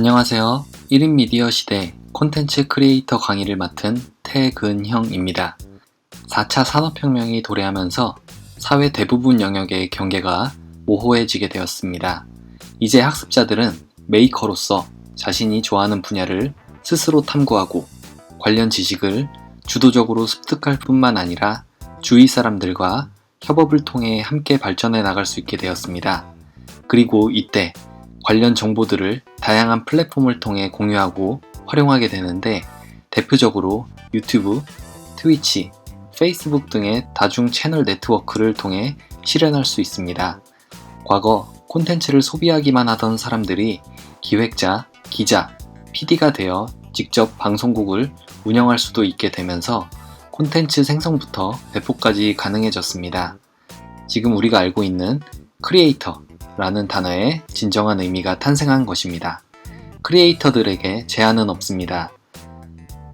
안녕하세요. 1인 미디어 시대 콘텐츠 크리에이터 강의를 맡은 태근형입니다. 4차 산업혁명이 도래하면서 사회 대부분 영역의 경계가 모호해지게 되었습니다. 이제 학습자들은 메이커로서 자신이 좋아하는 분야를 스스로 탐구하고 관련 지식을 주도적으로 습득할 뿐만 아니라 주위 사람들과 협업을 통해 함께 발전해 나갈 수 있게 되었습니다. 그리고 이때 관련 정보들을 다양한 플랫폼을 통해 공유하고 활용하게 되는데 대표적으로 유튜브, 트위치, 페이스북 등의 다중 채널 네트워크를 통해 실현할 수 있습니다. 과거 콘텐츠를 소비하기만 하던 사람들이 기획자, 기자, PD가 되어 직접 방송국을 운영할 수도 있게 되면서 콘텐츠 생성부터 배포까지 가능해졌습니다. 지금 우리가 알고 있는 크리에이터, 라는 단어의 진정한 의미가 탄생한 것입니다. 크리에이터들에게 제한은 없습니다.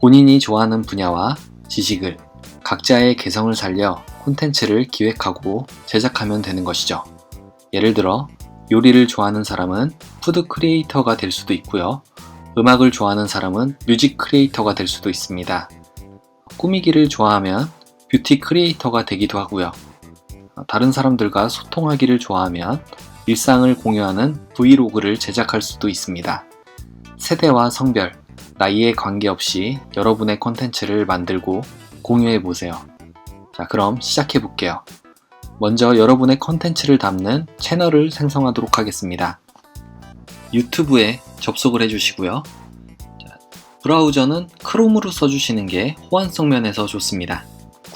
본인이 좋아하는 분야와 지식을 각자의 개성을 살려 콘텐츠를 기획하고 제작하면 되는 것이죠. 예를 들어 요리를 좋아하는 사람은 푸드 크리에이터가 될 수도 있고요. 음악을 좋아하는 사람은 뮤직 크리에이터가 될 수도 있습니다. 꾸미기를 좋아하면 뷰티 크리에이터가 되기도 하고요. 다른 사람들과 소통하기를 좋아하면 일상을 공유하는 브이로그를 제작할 수도 있습니다. 세대와 성별, 나이에 관계없이 여러분의 콘텐츠를 만들고 공유해 보세요. 자, 그럼 시작해 볼게요. 먼저 여러분의 콘텐츠를 담는 채널을 생성하도록 하겠습니다. 유튜브에 접속을 해주시고요. 자, 브라우저는 크롬으로 써주시는 게 호환성 면에서 좋습니다.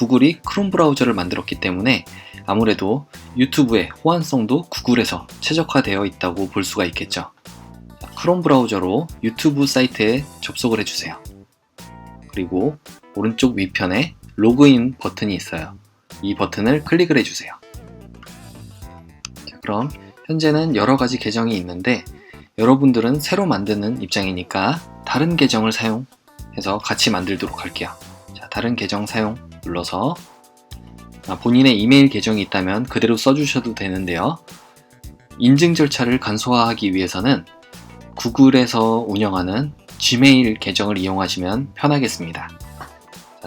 구글이 크롬 브라우저를 만들었기 때문에 아무래도 유튜브의 호환성도 구글에서 최적화되어 있다고 볼 수가 있겠죠. 크롬 브라우저로 유튜브 사이트에 접속을 해주세요. 그리고 오른쪽 위편에 로그인 버튼이 있어요. 이 버튼을 클릭을 해주세요. 자, 그럼 현재는 여러 가지 계정이 있는데 여러분들은 새로 만드는 입장이니까 다른 계정을 사용해서 같이 만들도록 할게요. 자, 다른 계정 사용 눌러서 아, 본인의 이메일 계정이 있다면 그대로 써주셔도 되는데요. 인증 절차를 간소화하기 위해서는 구글에서 운영하는 지메일 계정을 이용하시면 편하겠습니다.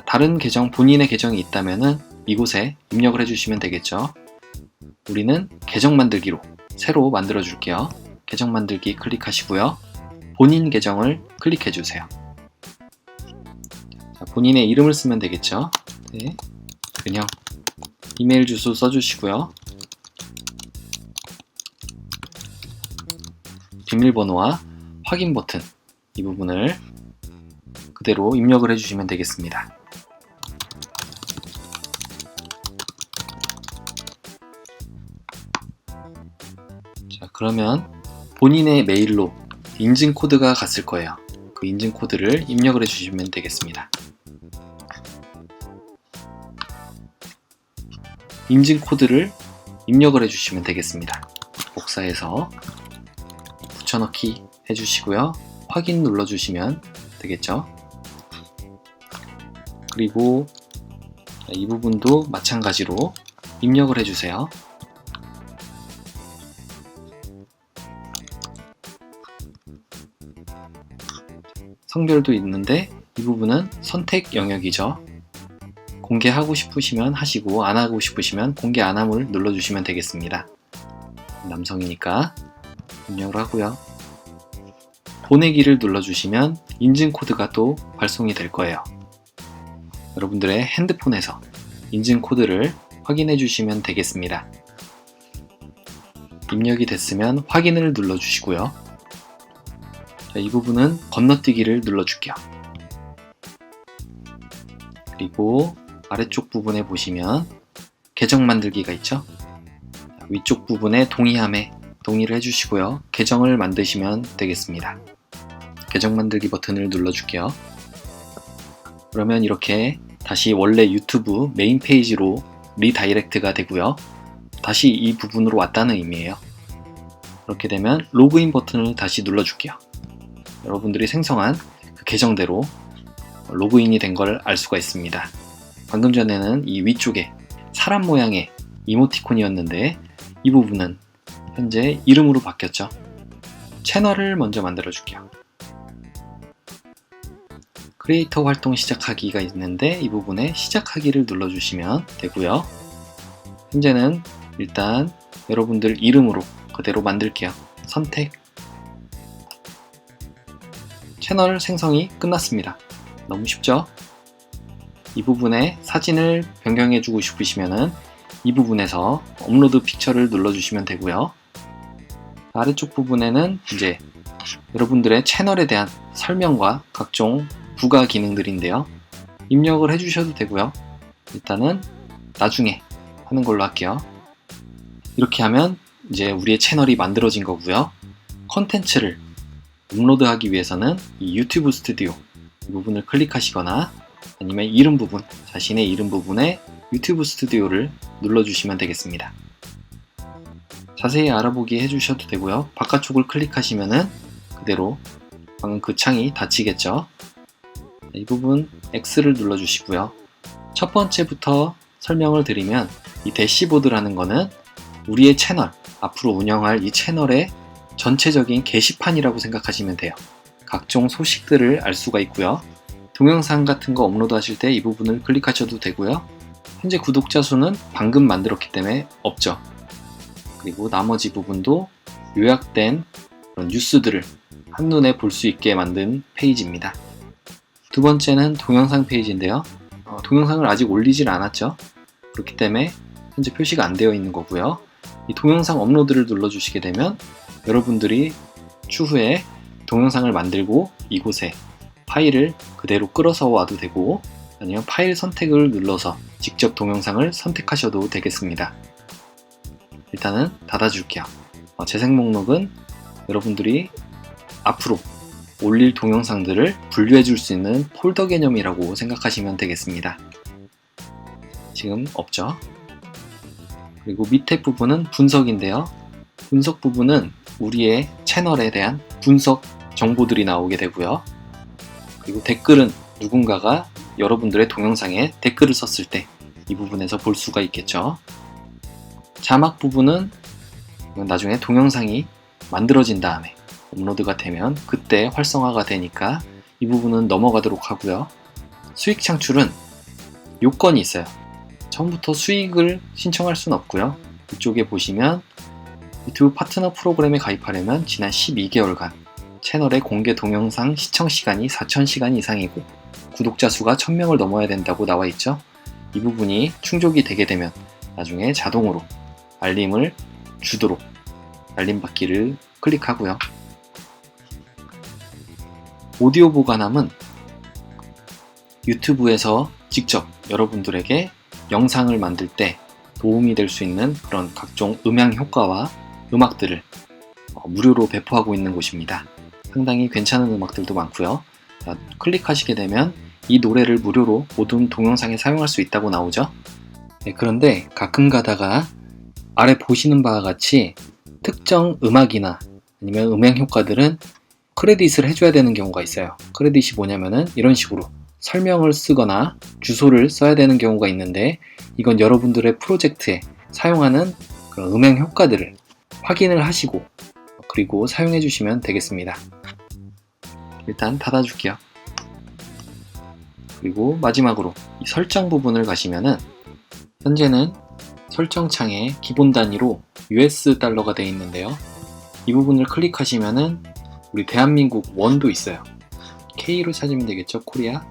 다른 계정, 본인의 계정이 있다면 이곳에 입력을 해주시면 되겠죠. 우리는 계정 만들기로 새로 만들어 줄게요. 계정 만들기 클릭하시고요. 본인 계정을 클릭해 주세요. 본인의 이름을 쓰면 되겠죠. 네. 그냥 이메일 주소 써주시고요. 비밀번호와 확인 버튼 이 부분을 그대로 입력을 해주시면 되겠습니다. 자, 그러면 본인의 메일로 인증 코드가 갔을 거예요. 그 인증 코드를 입력을 해주시면 되겠습니다. 인증 코드를 입력을 해주시면 되겠습니다. 복사해서 붙여넣기 해주시고요. 확인 눌러주시면 되겠죠. 그리고 이 부분도 마찬가지로 입력을 해주세요. 성별도 있는데 이 부분은 선택 영역이죠. 공개하고 싶으시면 하시고 안 하고 싶으시면 공개 안 함을 눌러주시면 되겠습니다. 남성이니까 입력을 하고요. 보내기를 눌러주시면 인증 코드가 또 발송이 될 거예요. 여러분들의 핸드폰에서 인증 코드를 확인해 주시면 되겠습니다. 입력이 됐으면 확인을 눌러주시고요. 자, 이 부분은 건너뛰기를 눌러줄게요. 그리고 아래쪽 부분에 보시면 계정 만들기가 있죠. 위쪽 부분에 동의함에 동의를 해주시고요. 계정을 만드시면 되겠습니다. 계정 만들기 버튼을 눌러줄게요. 그러면 이렇게 다시 원래 유튜브 메인 페이지로 리다이렉트가 되고요. 다시 이 부분으로 왔다는 의미예요. 그렇게 되면 로그인 버튼을 다시 눌러줄게요. 여러분들이 생성한 그 계정대로 로그인이 된 걸 알 수가 있습니다. 방금 전에는 이 위쪽에 사람 모양의 이모티콘이었는데 이 부분은 현재 이름으로 바뀌었죠. 채널을 먼저 만들어 줄게요. 크리에이터 활동 시작하기가 있는데 이 부분에 시작하기를 눌러주시면 되고요. 현재는 일단 여러분들 이름으로 그대로 만들게요. 선택. 채널 생성이 끝났습니다. 너무 쉽죠? 이 부분에 사진을 변경해 주고 싶으시면은 이 부분에서 업로드 픽처를 눌러주시면 되고요. 아래쪽 부분에는 이제 여러분들의 채널에 대한 설명과 각종 부가 기능들인데요. 입력을 해주셔도 되고요. 일단은 나중에 하는 걸로 할게요. 이렇게 하면 이제 우리의 채널이 만들어진 거고요. 컨텐츠를 업로드하기 위해서는 이 유튜브 스튜디오 이 부분을 클릭하시거나 아니면 이름 부분, 자신의 이름 부분에 유튜브 스튜디오를 눌러주시면 되겠습니다. 자세히 알아보기 해주셔도 되고요. 바깥쪽을 클릭하시면은 그대로 방금 그 창이 닫히겠죠. 이 부분 X를 눌러주시고요. 첫 번째부터 설명을 드리면 이 대시보드라는 거는 우리의 채널, 앞으로 운영할 이 채널의 전체적인 게시판이라고 생각하시면 돼요. 각종 소식들을 알 수가 있고요. 동영상 같은 거 업로드 하실 때 이 부분을 클릭하셔도 되고요. 현재 구독자 수는 방금 만들었기 때문에 없죠. 그리고 나머지 부분도 요약된 그런 뉴스들을 한눈에 볼 수 있게 만든 페이지입니다. 두 번째는 동영상 페이지인데요. 어, 동영상을 아직 올리질 않았죠. 그렇기 때문에 현재 표시가 안 되어 있는 거고요. 이 동영상 업로드를 눌러주시게 되면 여러분들이 추후에 동영상을 만들고 이곳에 파일을 그대로 끌어서 와도 되고 아니면 파일 선택을 눌러서 직접 동영상을 선택하셔도 되겠습니다. 일단은 닫아줄게요. 어, 재생 목록은 여러분들이 앞으로 올릴 동영상들을 분류해 줄 수 있는 폴더 개념이라고 생각하시면 되겠습니다. 지금 없죠? 그리고 밑에 부분은 분석인데요. 분석 부분은 우리의 채널에 대한 분석 정보들이 나오게 되고요. 그리고 댓글은 누군가가 여러분들의 동영상에 댓글을 썼을 때 이 부분에서 볼 수가 있겠죠. 자막 부분은 나중에 동영상이 만들어진 다음에 업로드가 되면 그때 활성화가 되니까 이 부분은 넘어가도록 하고요. 수익 창출은 요건이 있어요. 처음부터 수익을 신청할 수는 없고요. 이쪽에 보시면 유튜브 파트너 프로그램에 가입하려면 지난 12개월간 채널의 공개 동영상 시청 시간이 4,000시간 이상이고 구독자 수가 1000명을 넘어야 된다고 나와 있죠. 이 부분이 충족이 되게 되면 나중에 자동으로 알림을 주도록 알림 받기를 클릭하고요. 오디오 보관함은 유튜브에서 직접 여러분들에게 영상을 만들 때 도움이 될 수 있는 그런 각종 음향 효과와 음악들을 어, 무료로 배포하고 있는 곳입니다. 상당히 괜찮은 음악들도 많고요. 자, 클릭하시게 되면 이 노래를 무료로 모든 동영상에 사용할 수 있다고 나오죠. 네, 그런데 가끔 가다가 아래 보시는 바와 같이 특정 음악이나 아니면 음향 효과들은 크레딧을 해줘야 되는 경우가 있어요. 크레딧이 뭐냐면은 이런 식으로 설명을 쓰거나 주소를 써야 되는 경우가 있는데 이건 여러분들의 프로젝트에 사용하는 그런 음향 효과들을 확인을 하시고 그리고 사용해 주시면 되겠습니다. 일단 닫아줄게요. 그리고 마지막으로 이 설정 부분을 가시면은 현재는 설정 창에 기본 단위로 US 달러가 되어 있는데요. 이 부분을 클릭하시면은 우리 대한민국 원도 있어요. K로 찾으면 되겠죠, 코리아.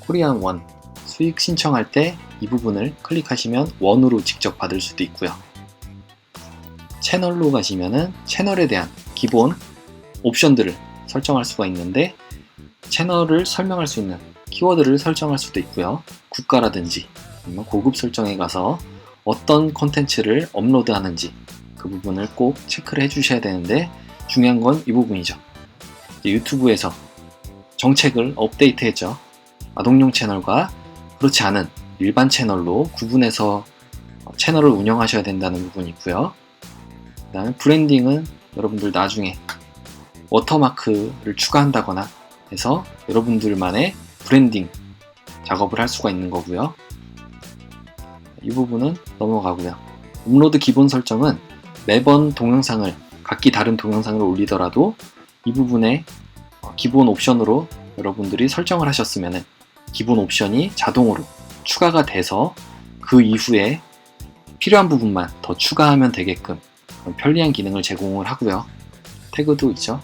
코리안 원. 수익 신청할 때 이 부분을 클릭하시면 원으로 직접 받을 수도 있고요. 채널로 가시면은 채널에 대한 기본 옵션들을 설정할 수가 있는데 채널을 설명할 수 있는 키워드를 설정할 수도 있고요. 국가라든지 아니면 고급 설정에 가서 어떤 콘텐츠를 업로드 하는지 그 부분을 꼭 체크를 해 주셔야 되는데 중요한 건 이 부분이죠. 유튜브에서 정책을 업데이트했죠. 아동용 채널과 그렇지 않은 일반 채널로 구분해서 채널을 운영하셔야 된다는 부분이 있고요. 그 다음에 브랜딩은 여러분들 나중에 워터마크를 추가한다거나 해서 여러분들만의 브랜딩 작업을 할 수가 있는 거고요. 이 부분은 넘어가고요. 업로드 기본 설정은 매번 동영상을 각기 다른 동영상을 올리더라도 이 부분에 어, 기본 옵션으로 여러분들이 설정을 하셨으면 기본 옵션이 자동으로 추가가 돼서 그 이후에 필요한 부분만 더 추가하면 되게끔 편리한 기능을 제공을 하고요. 태그도 있죠.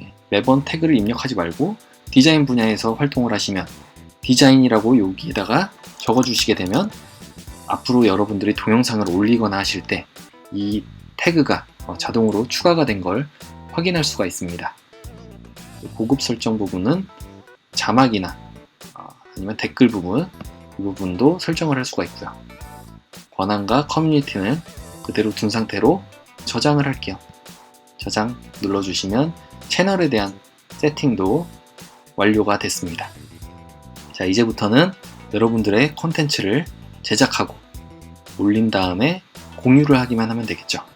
예, 매번 태그를 입력하지 말고 디자인 분야에서 활동을 하시면 디자인이라고 여기에다가 적어주시게 되면 앞으로 여러분들이 동영상을 올리거나 하실 때 이 태그가 어, 자동으로 추가가 된 걸 확인할 수가 있습니다. 고급 설정 부분은 자막이나 어, 아니면 댓글 부분 이 부분도 설정을 할 수가 있고요. 권한과 커뮤니티는 그대로 둔 상태로 저장을 할게요. 저장 눌러주시면 채널에 대한 세팅도 완료가 됐습니다. 자, 이제부터는 여러분들의 콘텐츠를 제작하고 올린 다음에 공유를 하기만 하면 되겠죠.